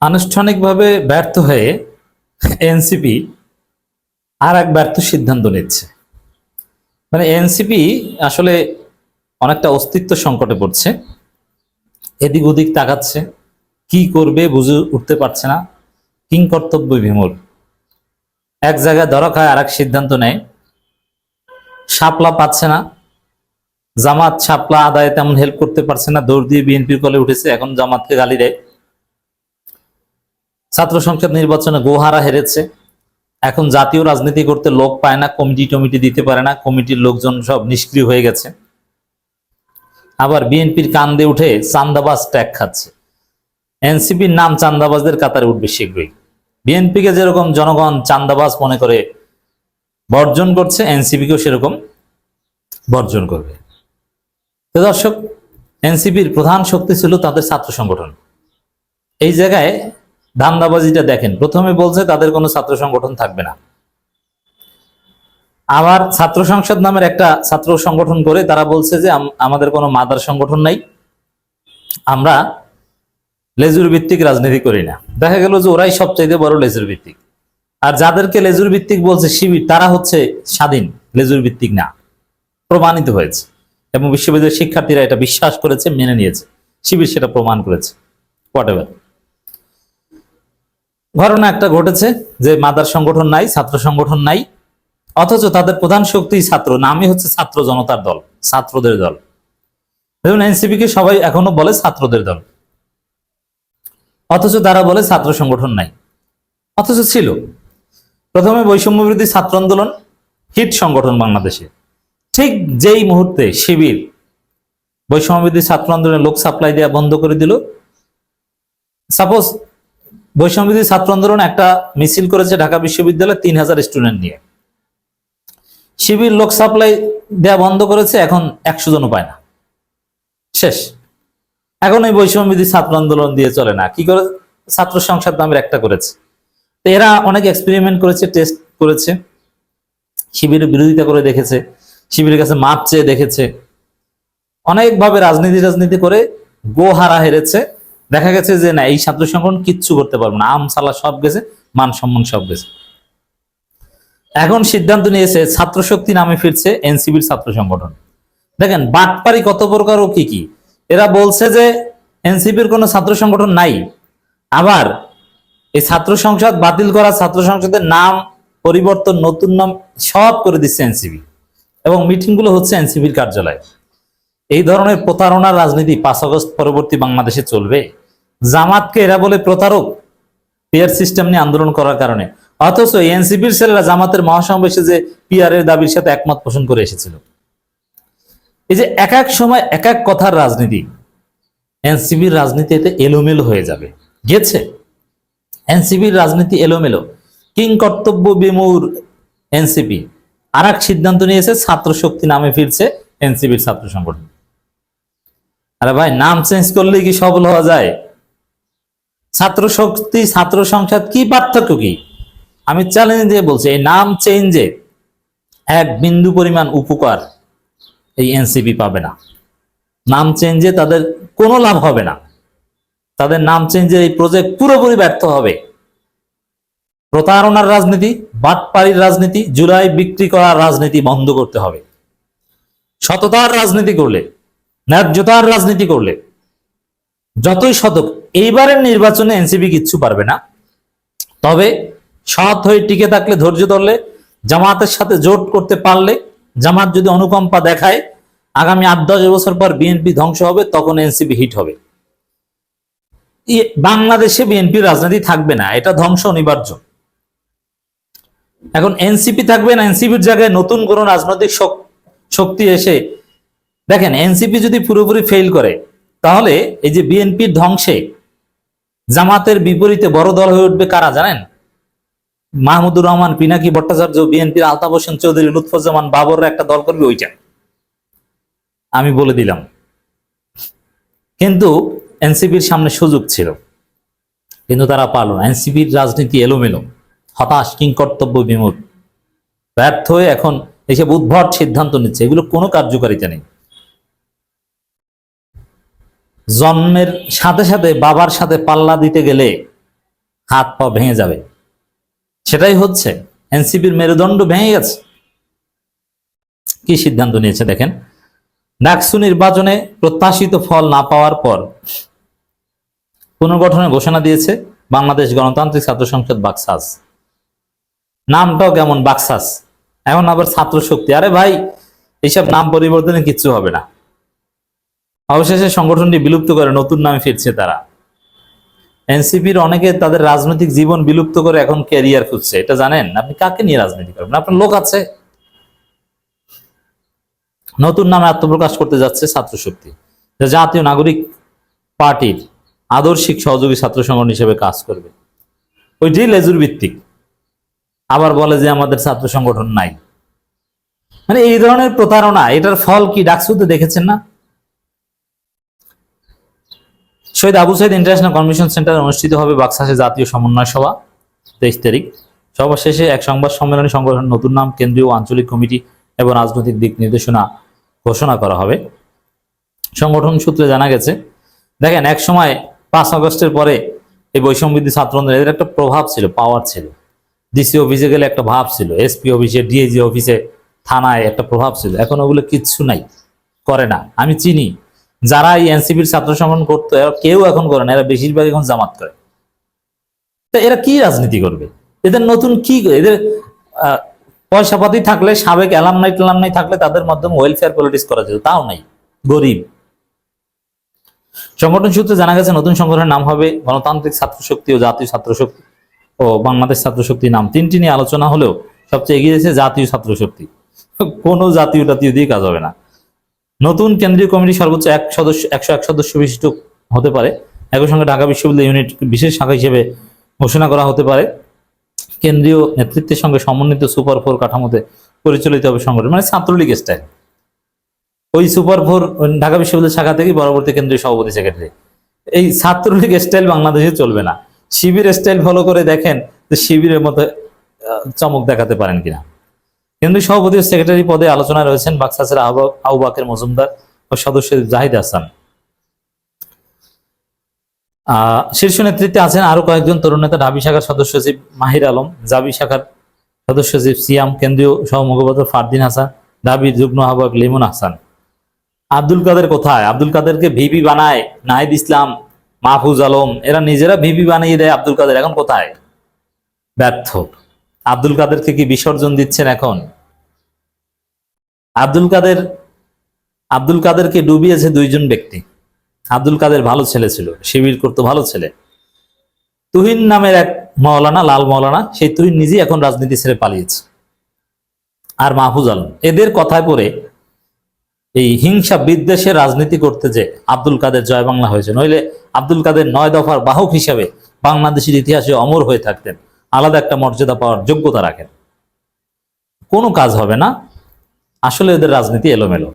আনুষ্ঠানিকভাবে ব্যর্থ হয়ে এনসিপি আর এক ব্যর্থ সিদ্ধান্ত নিচ্ছে। মানে এনসিপি আসলে অনেকটা অস্তিত্ব সংকটে পড়ছে। এদিক ওদিক তাকাচ্ছে, কি করবে বুঝে উঠতে পারছে না। কিং কর্তব্য বিমূল। এক জায়গায় ধরা খায় আর এক সিদ্ধান্ত নেয়। সাপলা পাচ্ছে না। জামাত শাপলা আদায়ে তেমন হেল্প করতে পারছে না। দৌড় দিয়ে বিএনপির কলে উঠেছে। এখন জামাতকে গালি দেয়। ছাত্র সংসদ নির্বাচনে গোহারা হেরেছে। এখন জাতীয় রাজনীতি করতে লোক পায় না, কমিটি টমিটি দিতে পারে না, কমিটির লোকজন সব নিষ্ক্রিয় হয়ে গেছে। আবার বিএনপির কান্দে উঠে চান্দাবাজ ট্যাগ খাচ্ছে। এনসিপির নাম চান্দাবাজদের কাতারে উঠবে শীঘ্রই। বিএনপিকে যেরকম জনগণ চান্দাবাজ মনে করে বর্জন করছে, এনসিপিকেও সেরকম বর্জন করবে। দর্শক, এনসিপির প্রধান শক্তি ছিল তাদের ছাত্র সংগঠন। এই জায়গায় ধান্দাবাজিটা দেখেন। প্রথমে বলছে তাদের কোনো ছাত্র সংগঠন থাকবে না। আবার ছাত্র সংসদ নামের একটা ছাত্র সংগঠন করে তারা বলছে যে আমাদের কোনো মাদার সংগঠন নাই। আমরা লেজুর ভিত্তিক রাজনীতি করি না। দেখা গেল যে ওরাই সবচাইতে বড় লেজুর ভিত্তিক আর যাদেরকে লেজুর ভিত্তিক বলছে শিবির, তারা হচ্ছে স্বাধীন লেজুর ভিত্তিক না। প্রমাণিত হয়েছে। এবং বিশ্ববিদ্যালয়ের শিক্ষার্থীরা এটা বিশ্বাস করেছে, মেনে নিয়েছে। শিবির সেটা প্রমাণ করেছে। হোয়াট ঘটনা একটা ঘটেছে যে মাদার সংগঠন নাই, ছাত্র সংগঠন নাই, অথচ তাদের প্রধান শক্তি ছাত্র, নামই হচ্ছে ছাত্র জনতার দল, ছাত্রদের দল। দেখুন, এনসিপি কে সবাই এখনও বলে ছাত্রদের দল। অথচ তারা বলে ছাত্র সংগঠন নাই। অথচ ছিল। প্রথমে বৈষম্য বিরোধী ছাত্র আন্দোলন, হিট সংগঠন বাংলাদেশে। ঠিক যেই মুহূর্তে শিবির বৈষম্য বিরোধী ছাত্র আন্দোলনের লোক সাপ্লাই দেওয়া বন্ধ করে দিল সাপোজ বৈষম্যবিধি ছাত্র আন্দোলন একটা মিছিল করেছে ঢাকা বিশ্ববিদ্যালয়ে তিন হাজার স্টুডেন্ট নিয়ে। শিবির লোক সাপ্লাই দেয়া বন্ধ করেছে, এখন একশো জনও পায় না। শেষ। এখন এই বৈষম্যবিধি ছাত্র আন্দোলন দিয়ে চলে না। কি করে? ছাত্র সংসদ নামের একটা করেছে। এরা অনেক এক্সপেরিমেন্ট করেছে টেস্ট করেছে। শিবিরের বিরোধিতা করে দেখেছে। শিবিরের কাছে মাপ চেয়ে দেখেছে। অনেকভাবে রাজনীতি রাজনীতি করে গোহারা হেরেছে। দেখা গেছে যে না, এই ছাত্র সংগঠন কিচ্ছু করতে পারব না। আম, সালা সব গেছে, মান সম্মান সব গেছে। এখন সিদ্ধান্ত নিয়েছে, ছাত্র শক্তি নামে ফিরছে এনসিবির ছাত্র সংগঠন। দেখেন, বাটপারি কত প্রকার ও কি কি? এরা বলছে যে এনসিপির কোনো ছাত্র সংগঠন নাই। আবার এই ছাত্র সংসদ, বাতিল করা ছাত্র সংসদের নাম, পরিবর্তন, নতুন নাম সব করে দিচ্ছে এনসিবি। এবং মিটিংগুলো হচ্ছে এনসিবির কার্যালয়ে। এই ধরনের প্রতারণার রাজনীতি পাঁচ আগস্ট পরবর্তী বাংলাদেশে চলবে? জামাতকে এরা বলে প্রতারক। পিয়ার সিস্টেম নিয়ে আন্দোলন করার কারণে। অথচ এনসিপির ছেলেরা জামাতের মহাসমাবেশে যে পিআর এর দাবির সাথে একমত পোষণ করে এসেছিল। এই যে এক এক সময় এক এক কথার রাজনীতি এনসিবির রাজনীতি এতে এলোমেলো হয়ে যাবে। গেছে? এনসিবির রাজনীতি এলোমেলো। কিং কর্তব্য বিমূর এনসিপি। আর এক সিদ্ধান্ত নিয়েছে ছাত্র শক্তি নামে ফিরছে এনসিবির ছাত্র সংগঠন। আরে ভাই, নাম চেঞ্জ করলে কি সফল হওয়া যায়? ছাত্র শক্তি ছাত্র সংসদ কি পার্থক্য কি? আমি চ্যালেঞ্জ দিয়ে বলছি, এই নাম চেঞ্জে এক বিন্দু পরিমাণ উপকার এই এনসিপি পাবে না। নাম চেঞ্জে তাদের কোনো লাভ হবে না। তাদের নাম চেঞ্জে এই প্রজেক্ট পুরোপুরি ব্যর্থ হবে। প্রতারণার রাজনীতি, বাটপাড়ির রাজনীতি, জুলাই বিক্রি করার রাজনীতি বন্ধ করতে হবে। সততার রাজনীতি করলে, ন্যায্যতার রাজনীতি করলে, যতই শতক এইবারের নির্বাচনে এনসিপি কিচ্ছু পারবে না। তবে সৎ হয়ে টিকে থাকলে, ধৈর্য ধরলে, জামাতের সাথে জোট করতে পারলে, জামাত যদি অনুকম্পা দেখায়, আগামী আট দশ বছর পর বিএনপি ধ্বংস হবে, তখন এনসিপি হিট হবে। বাংলাদেশে বিএনপির রাজনীতি থাকবে না, এটা ধ্বংস অনিবার্য। এখন এনসিপি থাকবে না, এনসিপির জায়গায় নতুন কোন রাজনৈতিক শক্তি এসে, দেখেন, এনসিপি যদি পুরোপুরি ফেল করে, তাহলে এই যে বিএনপির ধ্বংসে জামাতের বিপরীতে বড় দল হয়ে উঠবে কারা জানেন? মাহমুদুর রহমান, পিনাকি ভট্টাচার্য, বিএনপির আলতাফ হোসেন চৌধুরী, লুৎফুজ্জামান বাবররা একটা দল করবে ওইটা। আমি বলে দিলাম। কিন্তু এনসিপির সামনে সুযোগ ছিল। কিন্তু তারা পারল এনসিপির রাজনীতি এলোমেলো, হতাশ, কিংকর্তব্য বিমূর। ব্যর্থ হয়ে এখন এসব উদ্ভট সিদ্ধান্ত নিচ্ছে। এগুলো কোনো কার্যকারিতা নেই। জন্মের সাথে সাথে বাবার সাথে পাল্লা দিতে গেলে হাত পা ভেঙে যাবে। সেটাই হচ্ছে। এনসিপির মেরুদণ্ড ভেঙে গেছে। কি সিদ্ধান্ত নিয়েছে দেখেন। ডাকসু নির্বাচনে প্রত্যাশিত ফল না পাওয়ার পর পুনর্গঠনের ঘোষণা দিয়েছে বাংলাদেশ গণতান্ত্রিক ছাত্র সংসদ বাকসাস। নামটাও কেমন বাকসাস। এখন আবার ছাত্র শক্তি আরে ভাই, এইসব নাম পরিবর্তনে কিচ্ছু হবে না। অবশেষে সংগঠনটি বিলুপ্ত করে নতুন নামে ফিরছে তারা। এনসিপির অনেকে তাদের রাজনৈতিক জীবন বিলুপ্ত করে এখন ক্যারিয়ার খুঁজছে। এটা জানেন? আপনি কাকে নিয়ে রাজনীতি করবেন? আপনার লোক আছে। নতুন নামে আত্মপ্রকাশ করতে যাচ্ছে ছাত্র শক্তি যা জাতীয় নাগরিক পার্টির আদর্শিক সহযোগী ছাত্র সংগঠন হিসেবে কাজ করবে। ওইটি লেজুর ভিত্তিক। আবার বলে যে আমাদের ছাত্র সংগঠন নাই। মানে এই ধরনের প্রতারণা, এটার ফল কি? ডাকসুতে দেখেছেন না? শহীদ আবু সাইদ ইন্টারন্যাশনাল কনভেনশন সেন্টারে অনুষ্ঠিত হবে বাক্সাসে জাতীয় সমন্বয় সভা, তেইশ তারিখ। সভা শেষে এক সংবাদ সম্মেলনে সংগঠনের নতুন নাম, কেন্দ্রীয় আঞ্চলিক কমিটি এবং রাজনৈতিক দিক নির্দেশনা ঘোষণা করা হবে। সংগঠন সূত্রে জানা গেছে, দেখেন, এক সময় পাঁচ আগস্টের পরে এই বৈষম্যবিধি ছাত্র এদের একটা প্রভাব ছিল পাওয়ার ছিল। ডিসি অফিসে গেলে একটা ভাব ছিল, এসপি অফিসে ডিএজি অফিসে, থানায় একটা প্রভাব ছিল। এখন ওগুলো কিচ্ছু নাই, করে না। আমি চিনি যারা এই এনসিপির ছাত্র সংগঠন করতো কেউ এখন করে না এরা বেশিরভাগ এখন জামাত করে। এরা কি রাজনীতি করবে? এদের নতুন কি এদের আহ, পয়সা পাতি থাকলে সাবেক অ্যালামনাই টেলামনাই থাকলে তাদের মাধ্যমে ওয়েলফেয়ার পলিটিক্স করা যেত। তাও নাই। গরিব। সংগঠন সূত্রে জানা গেছে নতুন সংগঠনের নাম হবে গণতান্ত্রিক ছাত্র শক্তি ও জাতীয় ছাত্র শক্তি ও বাংলাদেশ ছাত্র শক্তি নাম। তিনটি নিয়ে আলোচনা হলেও সবচেয়ে এগিয়ে গেছে জাতীয় ছাত্র শক্তি। কোনো জাতীয় টাতীয় দিয়ে কাজ হবে না। নতুন কেন্দ্রীয় কমিটি সর্বোচ্চ এক সদস্য, একশো এক সদস্য বিশিষ্ট হতে পারে। একই সঙ্গে ঢাকা বিশ্ববিদ্যালয় ইউনিট বিশেষ শাখা হিসেবে ঘোষণা করা হতে পারে। কেন্দ্রীয় নেতৃত্বের সঙ্গে সমন্বিত সুপার ফোর কাঠামোতে পরিচালিত হবে সংগঠন মানে ছাত্রলীগ স্টাইল ওই সুপার ফোর ঢাকা বিশ্ববিদ্যালয় শাখা থেকে পরবর্তী কেন্দ্রীয় সভাপতি, সেক্রেটারি। এই ছাত্রলীগ স্টাইল বাংলাদেশে চলবে না। শিবির স্টাইল ফলো করে দেখেন যে শিবিরের মতো চমক দেখাতে পারেন কিনা। কেন্দ্রীয় সভাপতি ও সেক্রেটারি পদে আলোচনায় রয়েছেন বাক্সাসের আহ্বায়ক আউবাকের মজুমদার ও সদস্য জাহিদ হাসান। শীর্ষ নেতৃত্বে আছেন আরও কয়েকজন তরুণ নেতা, ঢাবি শাখার সদস্য সচিব মাহির আলম, জাবি শাখার সদস্য সচিব সিয়াম, কেন্দ্রীয় সহমুখপাত্র ফারদিন হাসান ঢাবির যুগ্ম আহ্বায়ক লিমন হাসান। আব্দুল কাদের কোথায়? আব্দুল কাদেরকে ভিপি বানায় নাহিদ ইসলাম, মাহফুজ আলম, এরা নিজেরা ভিপি বানিয়ে দেয় আব্দুল কাদের, এখন কোথায়? ব্যর্থ। আব্দুল কাদেরকে কি বিসর্জন দিচ্ছেন এখন? আব্দুল কাদের, আব্দুল কাদেরকে ডুবিয়েছে দুইজন ব্যক্তি। আব্দুল কাদের ভালো ছেলে ছিল, শিবির করতো ভালো ছেলে। তুহিন নামের এক মৌলানা লাল মৌলানা সেই তুহিন নিজেই এখন রাজনীতি ছেড়ে পালিয়েছে। আর মাহফুজ আলম, এদের কথায় পড়ে এই হিংসা বিদ্বেষের রাজনীতি করতে যে আব্দুল কাদের জয় বাংলা হয়েছে, নইলে আব্দুল কাদের নয় দফার বাহক হিসাবে বাংলাদেশের ইতিহাসে অমর হয়ে থাকতেন। আলাদা একটা মর্যাদা পাওয়ার যোগ্যতা রাখেন। কোনো কাজ হবে না। আসলে এদের রাজনীতি এলোমেলো।